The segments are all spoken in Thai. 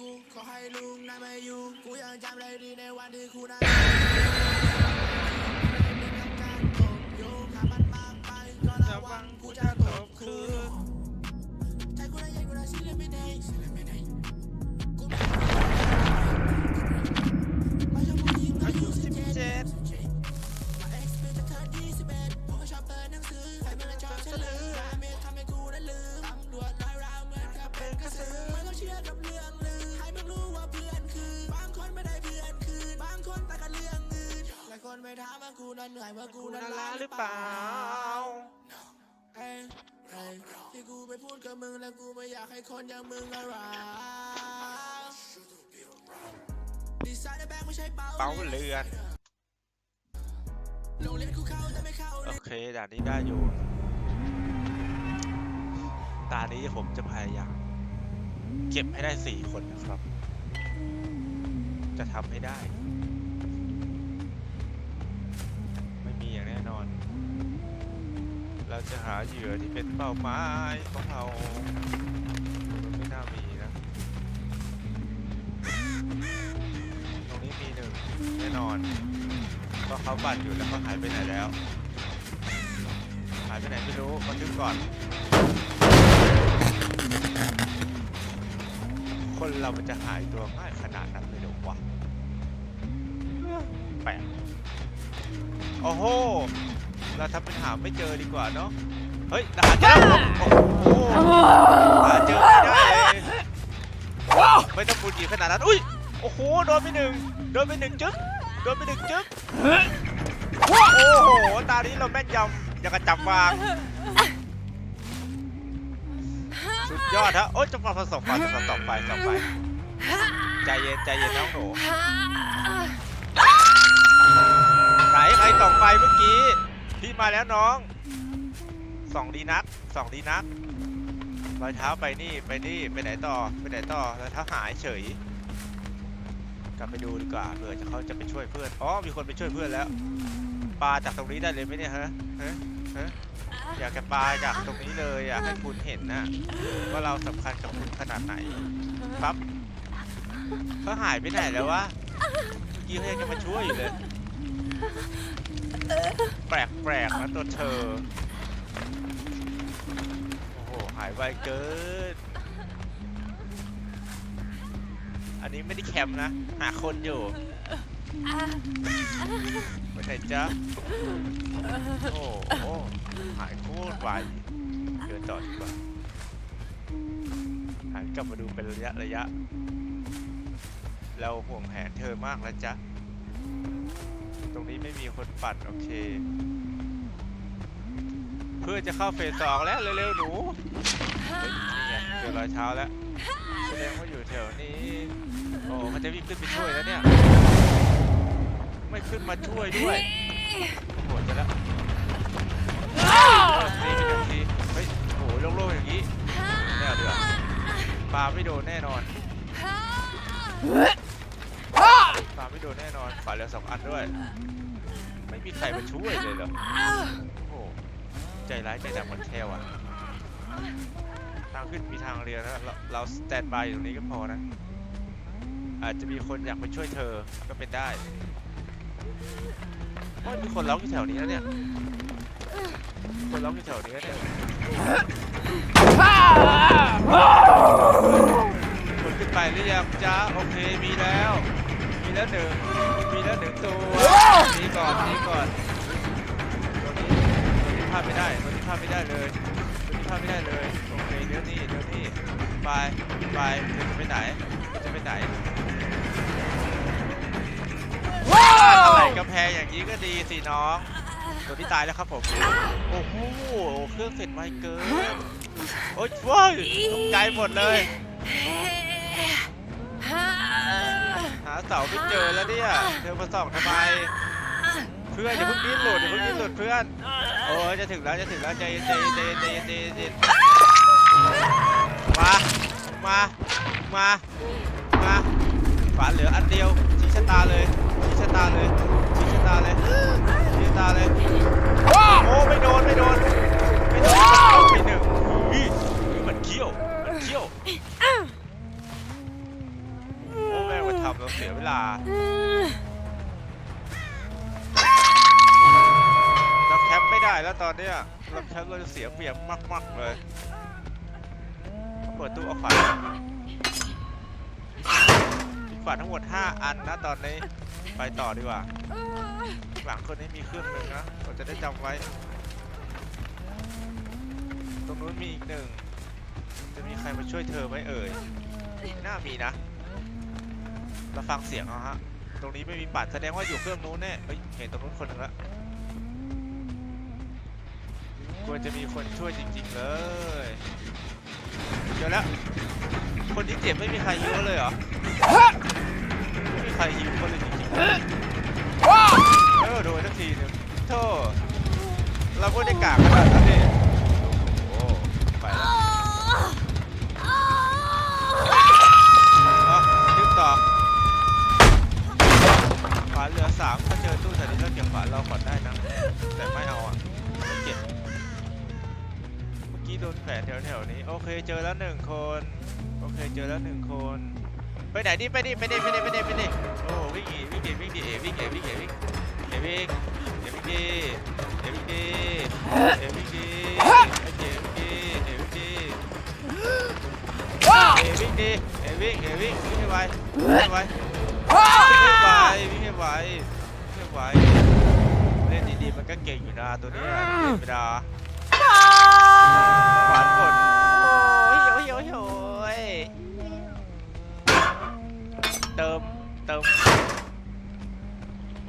กูขอให้ลุงนั้นไม่อยู่กูยังจำได้ดีในวันที่กูนั้นก็ระวังกูจะตกคือใจกูได้ยินกูได้สิเลไม่ได้สิเลไม่ได้ ถามว่ากูนั้นเหนื่อยว่ากูนั้นล้าหรือเปล่าเอ้ยเอ้ยที่กูไปพูดกับมึงแล้วกูไม่อยากให้คนอย่างมึงละรักดีไซน์ในแบงค์ไม่ใช่เป้าเป้าเรือนโรงเรียนกูเข้าแต่ไม่เข้าโอเคด่านนี้ได้อยู่ตานี้ผมจะพยายามเก็บให้ได้สี่คนนะครับ จะทำให้ได้ เราจะหาเหยื่อที่เป็นเป้าหมายของเราไม่น่ามีนะ ตรงนี้มีหนึ่งแน่นอน ก็เขาบัตรอยู่แล้วเขาหายไปไหนแล้ว หายไปไหนไม่รู้มาดึงก่อน คนเรามันจะหายตัวง่ายขนาดนั้นเลยหรอวะแปลกโอ้โห เราทำเป็นหาไม่เจอดีกว่าเนาะ เฮ้ยหาเจอแล้วผมโอ้โหหาเจอไม่ได้เลยไม่ต้องพูดกี่ขนาดนั้น อุ้ย โอ้โห โดนไปหนึ่งโดนไปหนึ่งจึ๊กโดนไปหนึ่งจึ๊กโอ้โห ตานี้เราแม่นยำอย่างกระจับวาง สุดยอดฮะ โอ้ยจะมาผสมไฟจะผสมไฟสองไฟใจเย็นใจเย็นน้องหนูไหนใครส่องไฟเมื่อกี้ พี่มาแล้วน้องสองดีนักสองดีนักรอยเท้าไปนี่ไปนี่ไปไหนต่อไปไหนต่อรอยเท้าหายเฉย กลับไปดูดีกว่าเผื่อจะเขาจะไปช่วยเพื่อนอ๋อมีคนไปช่วยเพื่อนแล้วปลาจากตรงนี้ได้เลยไหมเนี่ยฮะฮะฮะอยากจะปลาจากตรงนี้เลยอยากให้คุณเห็นนะว่าเราสำคัญกับคุณขนาดไหนครับเขาหายไปไหนแล้ววะเมื่อกี้เขายังจะมาช่วยอยู่เลย แปลกแปลกนะตัวเธอ โอ้โห หายไวเกิน อันนี้ไม่ได้แคมป์นะ หาคนอยู่ไปไหนจ๊ะโอ้โห หายโคตรไวเดินต่อดีกว่าหันกลับมาดูเป็นระยะระยะ เราห่วงแหนเธอมากแล้วจ๊ะ ตรงนี้ไม่มีคนปัดโอเค เพื่อจะเข้าเฟสสองแล้วเร็วๆหนูเฮ้ยนี่ไงเจอรอยเท้าแล้วแสดงว่าอยู่แถวนี้ โอ้เขาจะวิ่งขึ้นไปช่วยแล้วเนี่ย ไม่ขึ้นมาช่วยด้วยโหดจะแล้วตีไปหนึ่งทีเฮ้ยโหโล่งๆอย่างนี้แน่เดือดปลาไม่โดนแน่นอน ปลาไม่โดนแน่นอนปลาเหลือสองอันด้วย ไม่มีใครมาช่วยเลยเหรอโอ้โหใจร้ายใจดำเหมือนแค่ว่ะ ทางขึ้นมีทางเรียนะเราเราสแตนบายอยู่ตรงนี้ก็พอนะ อาจจะมีคนอยากไปช่วยเธอก็เป็นได้โอ้ยมีคนร้องอยู่แถวนี้แล้วเนี่ย คนร้องอยู่แถวนี้แล้วเนี่ยคนขึ้นไปหรือยังจ๊ะโอเคมีแล้ว แล้วหนึ่งมีแล้วหนึ่งตัวนี่ก่อนนี่ก่อนตัวนี้ตัวนี้พลาดไม่ได้ตัวนี้พลาดไม่ได้เลยตัวนี้พลาดไม่ได้เลยโอเคเดี๋ยวนี้เดี๋ยวนี้ไปไปเธอจะไปไหนเธอจะไปไหนอะไรกำแพงอย่างนี้ก็ดีสิน้องตัวที่ตายแล้วครับผมโอ้โหเครื่องเสร็จไวเกินโอ๊ยว้ายตกใจหมดเลยหา เสาไม่เจอแล้วเนี่ย เธอมาส่องทำไม เพื่อนอย่าเพิ่งดิ้นหลุดอย่าเพิ่งดิ้นหลุดเพื่อน โอ้ยจะถึงแล้วจะถึงแล้วใจเย็นใจเย็นใจเย็นใจเย็นใจเย็นใจเย็นมา มา มา มาฝาเหลืออันเดียวชี้ชะตาเลยชี้ชะตาเลยชี้ชะตาเลยชี้ชะตาเลย โอ้ไม่โดนไม่โดนไม่โดนเอาไปหนึ่ง เราเสียเวลาเราแคปไม่ได้แล้วตอนเนี้ยเราแคปเราจะเสียเปรียบมากๆเลย เปิดตู้เอาขวานขวานทั้งหมด 5 อันนะตอนนี้ ไปต่อดีกว่า หลังคนนี้มีเครื่องหนึ่งนะเราจะได้จำไว้ ตรงนู้นมีอีกหนึ่ง จะมีใครมาช่วยเธอไหมเอ่ย น่ามีนะ เราฟังเสียงเอาฮะ ตรงนี้ไม่มีปัดแสดงว่าอยู่เครื่องนู้นแน่เฮ้ยเห็นตรงนู้นคนหนึ่งละควรจะมีคนช่วยจริง ๆ เลยเจอแล้ว คนที่เจ็บไม่มีใครฮิวเลยเหรอ ไม่มีใครฮิวเขาเลยจริงๆเออโดนสักทีหนึงโธ่เราก็ได้กากขนาดนั้นดิโเคเจอแล้วหนึ่งคน โอเคเจอแล้วหนึ่งคน ไปไหนดิไปดิไปดิไปดิไปดิไปดิโอ้วิ่งอีวิ่งดิวิ่งดิเอวิ่งเอวิ่งเอวิ่งเอวิกเอวิกดีเอวิกดีเอวิกดีเอวิกดีเอวิกดีเอวิกดีเอวิกเอวิกวิ่งให้ไววิ่งให้ไววิ่งให้ไววิ่งให้ไววิ่งให้ไวเล่นดีๆมันก็เก่งอยู่นะตัวนี้เล่นไม่ได้ขวานกดโ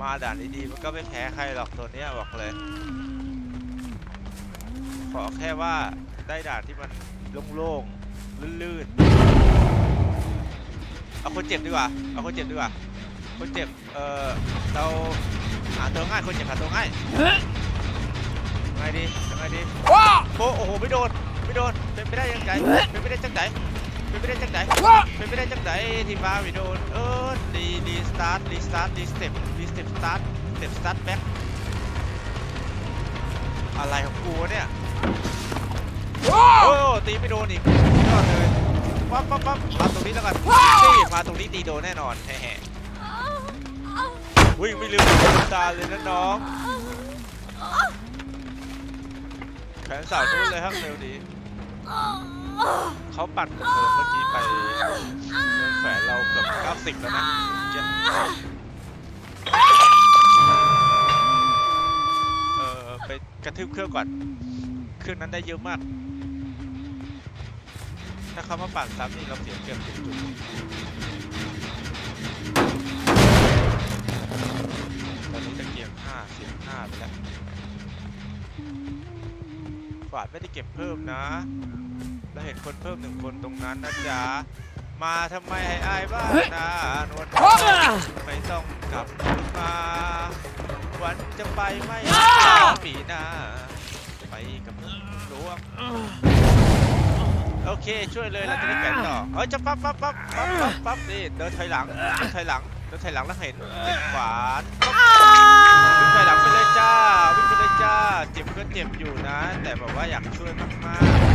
มาด่านดีๆมันก็ไม่แพ้ใครหรอกตัวเนี้ยบอกเลย ขอแค่ว่าได้ด่านที่มันโล่งๆลื่นๆเอาคนเจ็บดีกว่าเอาคนเจ็บดีกว่าคนเจ็บเออเราหาตัวง่ายคนเจ็บหาตัวง่ายยังไงดียังไงดีโอ้โอ้โหไม่โดนไม่โดนเป็นไปได้ยังไงเป็นไปได้จังไง เป็นไปได้จังไงเป็นไปได้จังไงที่มาไม่โดนเออรีรีสตาร์ทรีสตาร์ทรีสเต็ปรีสเต็ปสตาร์ทสเต็ปสตาร์ทแบ็คอะไรของกูวะเนี่ยโอ้โหตีไม่โดนอีกยอดเลยปั๊บปั๊บปั๊บมาตรงนี้แล้วกันนี่มาตรงนี้ตีโดนแน่นอนแฮ่ๆวิ่งไม่ลืมตาเลยนะน้องแขนเสาวนู้นเลยครับเร็วดี เขาปั่นกับเธอเมื่อกี้ไปเดินแขวนเราเกือบ90 แล้วนะเจ็ดเออไปกระทืบเครื่องก่อน เครื่องนั้นได้เยอะมาก ถ้าเขามาปั่นซ้ำนี่เราเสียเปรียบจุดตอนนี้ตะเกียงห้าเสียงห้าไปแล้วฝาดไม่ได้เก็บเพิ่มนะ เราเห็นคนเพิ่มหนึ่งคนตรงนั้นนะจ๊ะ มาทำไมให้อายบ้างนะนวลไม่ต้องกลับมา วันจะไปไม่ปีหน้า ไปกับหลวงโอเคช่วยเลยเราจะได้แข่งต่อเฮ้ยจะปั๊บปั๊บปั๊บปั๊บปั๊บปั๊บนี่เดินถอยหลังเดินถอยหลังเดินถอยหลังแล้วเห็นติดขวานปั๊บวิ่งถอยหลังไปเลยจ้าวิ่งไปเลยจ้าเจ็บก็เจ็บอยู่นะ แต่แบบว่าอยากช่วยมากๆ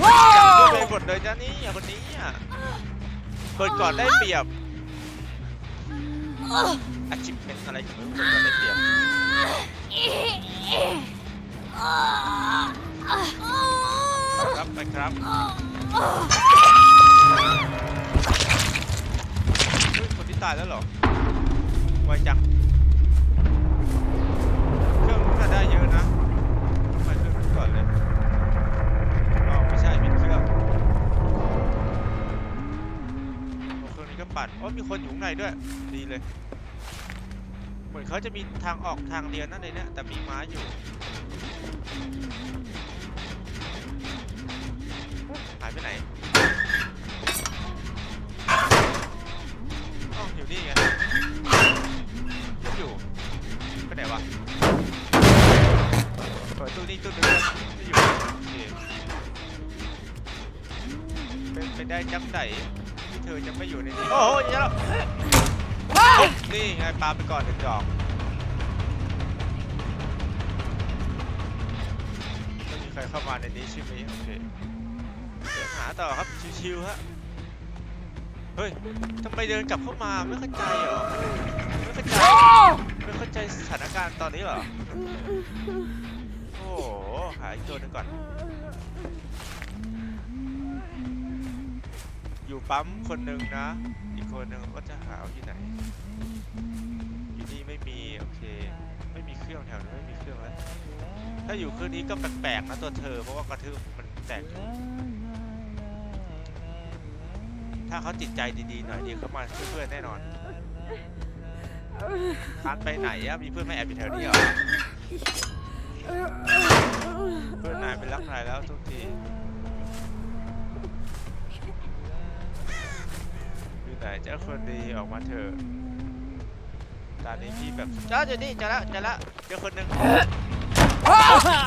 อยากช่วยไปหมดเลยจ้านี่คนนี้อะเปิดก่อนได้เปรียบอาชีพเป็นอะไรกับมึงคนจะได้เปรียบครับไปครับเฮ้ยคนที่ตายแล้วเหรอไวจัง นี้ก็ปั่นโอ้มีคนอยู่ข้างในด้วย ดีเลย เหมือนเขาจะมีทางออกทางเดียวนั่นเลยเนี่ยแต่มีม้าอยู่หายไปไหนอ๋ออยู่นี่ไงอยู่ไปไหนวะเปิดตู้นี้ตู้นึงไม่อยู่เป็นไปได้จังไหน อจะไม่อยู่ในนี้โอ้โหเดี๋ยวแล้วนี่ไงปาไปก่อนหนึ่งดอกไม่มีใครเข้ามาในนี้ใช่ไหมโอเคเดี๋ยวหาต่อครับชิวๆฮะเฮ้ยทำไมเดินกลับเข้ามาไม่เข้าใจเหรอไม่เข้าใจไม่เข้าใจสถานการณ์ตอนนี้เหรอโอ้โหหาอีกตัวหนึงก่อน อยู่ปั๊มคนหนึ่งนะ อีกคนหนึ่งก็จะหาที่ไหน อยู่นี่ไม่มีโอเค ไม่มีเครื่องแถวนี้ไม่มีเครื่องแล้ว ถ้าอยู่คืนนี้ก็แปลกๆนะตัวเธอ เพราะว่ากระทืบมันแตกอยู่ถ้าเขาจิตใจดีๆหน่อยเดียวเขามาช่วยเพื่อนแน่นอนคานไปไหนอะมีเพื่อนไม่แอบอยู่แถวนี้เหรอ เพื่อนนายเป็นรักนายแล้วทุกทีอยู่ไหน เจ้าคนดีออกมาเถอะตอนนี้พี่แบบเจ้าอยู่นี่เจอแล้วเจอแล้วเจอคนหนึ่ง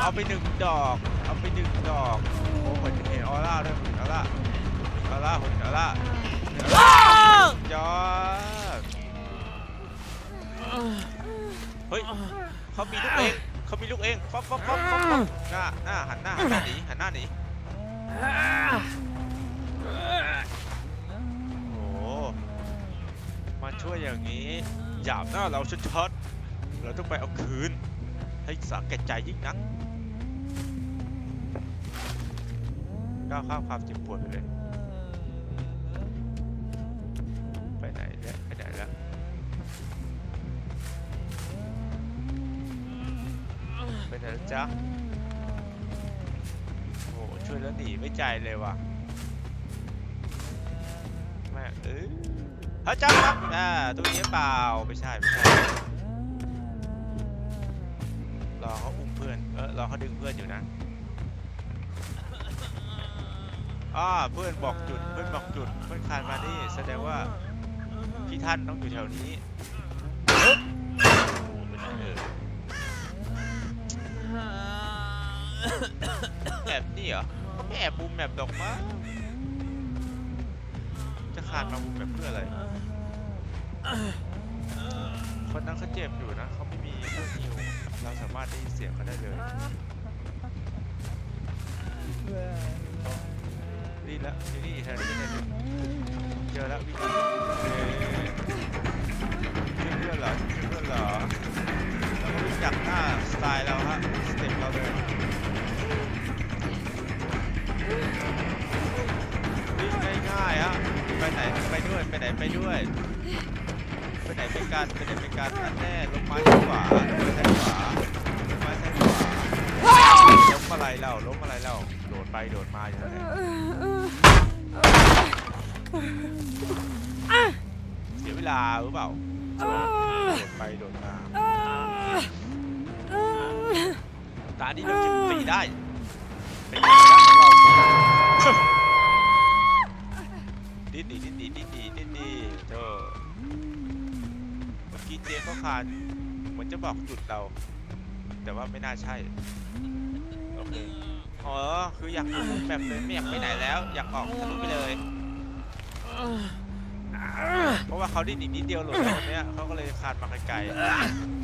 เอาไปหนึ่งดอก เอาไปหนึ่งดอกโอ้โหเห็นออร่าด้วยเห็นออร่าเห็นออร่าเห็นออร่าเห็นออร่ายอดเฮ้ยเขามีลูกเองเขามีลูกเองฟ๊อบฟ๊อบฟ๊อบฟ๊อบฟ๊อบหน้าหน้าหันหน้าหันหน้าหนีหันหน้าหนี มาช่วยอย่างนี้หยาบหน้าเราชัดๆเราต้องไปเอาคืน ให้สาแก่ใจยิ่งนักก้าวข้ามความเจ็บปวดไปเลยไปไหนเนี่ยไปไหนแล้วไปไหนแล้วจ๊ะโอ้โหช่วยแล้วหนีไม่ใจเลยว่ะแม่เอ้ย ฮะจ๊ะครับอ่าตรงนี้เปล่าไม่ใช่ไม่ใช่รอเขาอุ้มเพื่อนเออรอเขาดึงเพื่อนอยู่นะอ่าเพื่อนบอกจุดเพื่อนบอกจุดเพื่อนคานมานี่แสดงว่าพี่ท่านต้องอยู่แถวนี้ปึ๊บโอ้ไม่ได้เลยแอบนี่เหรอแอบมุมแบบดอกไม้จะานมามุมแบบเพื่ออะไร คนนั้นเขาเจ็บอยู่นะเขาไม่มีเครื่องฮิวเราสามารถได้ยินเสียงเขาได้เลยนี่ละที่นี่แถวนี้แถวนี้เจอแล้ววิ่งมาเอ้ยช่วยเพื่อนเหรอช่วยเพื่อนเหรอเราก็รู้จักหน้าสไตล์เราฮะสเต็ปเราเลยวิ่งง่ายๆฮะ ไปไหนไปด้วยไปไหนไปด้วย ไปไหนไปกันไปไหนไปกันอันแน่ลงมาซ้ายขวาลงมาซ้ายขวาลงมาซ้ายขวาล้มอะไรเล่าล้มอะไรเล่าโดดไปโดดมาอยู่นั่นแหละเสียเวลาหรือเปล่าโดดไปโดดมาตานี้เราจะตีได้ อกี้เจมก็คานเหมือนจะบอกจุดเรา แต่ว่าไม่น่าใช่ โอเค อ๋อ คืออยากอยู่แบบเลยไม่อยากไปไหนแล้ว อยากออกทะลุไปเลย เพราะว่าเขาดิ้นอีกนิดเดียวหลุดแล้ววันเนี้ยเขาก็เลยคานมาไกลๆ